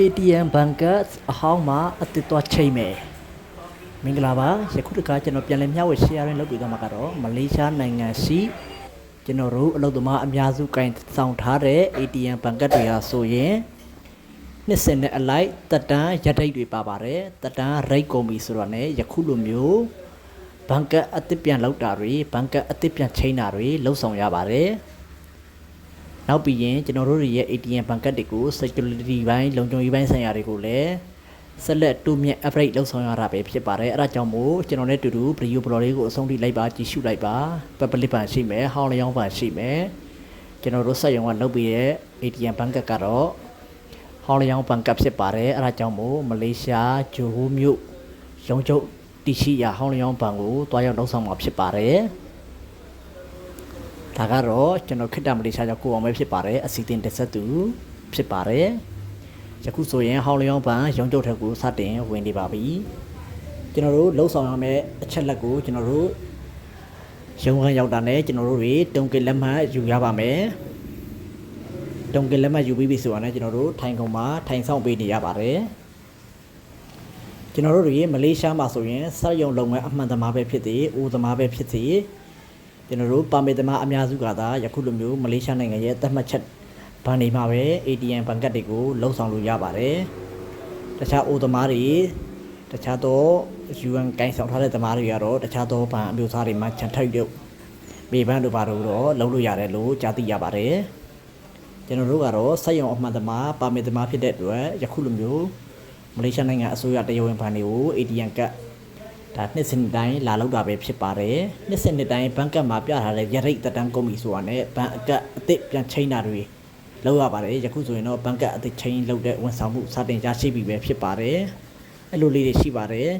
ATM banker အဟောင်းမှာအသစ်သွားချိန်မယ်မင်္ဂလာပါယခုတခါကျွန်တော်ပြန်လည်မျှဝေ sharing လုပ်ပြီးတော့မှာကတော့မလေးရှားနိုင်ငံရှိကျွန်တော်တို့အလုပ်သမားအများစုကင်ဆောင်ထားတဲ့ ATM banker တွေဟာဆိုရင်နှစ်စင်နဲ့အလိုက်တက်တန်းရဒိတ်တွေပါပါတယ်တက်တန်းရိတ်ကုန်ပြီဆိုတော့ ਨੇ ယခုလိုမျိုးဘန်ကအသစ်ပြန်လောက်တာတွေဘန်ကအသစ်ပြန်ချိန်တာတွေလှုပ်ဆောင်ရပါတယ် နောက်ပြီးရင်ကျွန်တော်တို့တွေရဲ့ ATM ဘဏ်ကတ်တွေကို security ဘိုင်းလုံခြုံရေးဘိုင်းဆိုင်ရာတွေကိုလည်းဆက်လက်တိုးမြင့် upgrade လုပ်ဆောင်ရတာပဲဖြစ်ပါတယ်အဲ့ဒါကြောင့်မို့ကျွန်တော်နဲ့အတူတူ video blog လေးကိုအဆုံးထိလိုက်ပါကြည့်ရှုလိုက်ပါ public ဘဏ်ရှိမယ်ဟောင်းလျောင်းဘဏ်ရှိမယ်ကျွန်တော်တို့စက်ရုံကလုပ်ပြီးရဲ့ ATM ဘဏ်ကတ်ကတော့ဟောင်းလျောင်းဘဏ်ကတ်ဖြစ်ပါတယ်အဲ့ဒါကြောင့်မို့မလေးရှားဂျိုဟိုးမြို့ရုံးချုပ်တရှိရာဟောင်းလျောင်းဘဏ်ကိုတွားရောက်လုပ်ဆောင်မှာဖြစ်ပါတယ် ဒါကတော့ကျွန်တော်ခိတ္တမလေးရှားကြောင့်ကိုအောင်ပဲဖြစ်ပါတယ်အစီအစဉ်တက်ဆက်သူဖြစ်ပါတယ်ယခုဆိုရင်ဟောင်းလျောင်းပန်ရုံကျုပ်ထက်ကိုစတင်ဝင်နေပါပြီကျွန်တော်တို့လှုပ်ဆောင်ရမယ့်အချက်လက်ကိုကျွန်တော်တို့ရုံခန်းရောက်တာနဲ့ကျွန်တော်တို့တွေတုံကလက်မှတ်ယူရပါမယ်တုံကလက်မှတ်ယူပြီးပြီဆိုတာနဲ့ကျွန်တော်တို့ထိုင်ကုန်မှာထိုင်ဆောင်ပေးနေရပါတယ်ကျွန်တော်တို့တွေမလေးရှားမှာဆိုရင်စက်ရုံလုပ်ငန်းအမှန်တမားပဲဖြစ်သည်အိုးသမားပဲဖြစ်သည် ကျွန်တော်တို့ပါမေသမားအများစုကသာယခုလိုမျိုးမလေးရှားနိုင်ငံရဲ့သတ်မှတ်ချက်ဘဏ်တွေမှာပဲ ATM ဘဏ်ကတ်တွေကိုလုံဆောင်လို့ရပါတယ်။တခြားအိုသမားတွေတခြားသော UN ကိုင်းဆောင်ထားတဲ့သမားတွေကတော့တခြားသောဘဏ်အမျိုးအစားတွေမှာခြံထိုက်တို့မေဘန်းတို့ဘာတို့တော့လုံလို့ရတယ်လို့ကြားသိရပါတယ်။ကျွန်တော်တို့ကတော့စက်ရုံအမှန်သမားပါမေသမားဖြစ်တဲ့အတွက်ယခုလိုမျိုးမလေးရှားနိုင်ငံအစိုးရတရားဝင်ဘဏ်တွေကို ATM ကတ် ဒါနှစ်စဉ်တိုင်းလာလောက်တာပဲဖြစ်ပါတယ်နှစ်စဉ်တိုင်းဘဏ်ကတ်မှာပြထားတဲ့ရရိတ်တက်တန်းကုန်ပြီဆိုတာနဲ့ဘဏ်အကတ်အစ်စ်ပြန်ချိန်တာတွေလောက်ရပါတယ်ယခုဆိုရင်တော့ဘဏ်ကတ်အစ်စ်ချိန်လောက်တဲ့ဝန်ဆောင်မှုစတင်ရရှိပြီပဲဖြစ်ပါတယ်အဲ့လိုလေးတွေရှိပါတယ်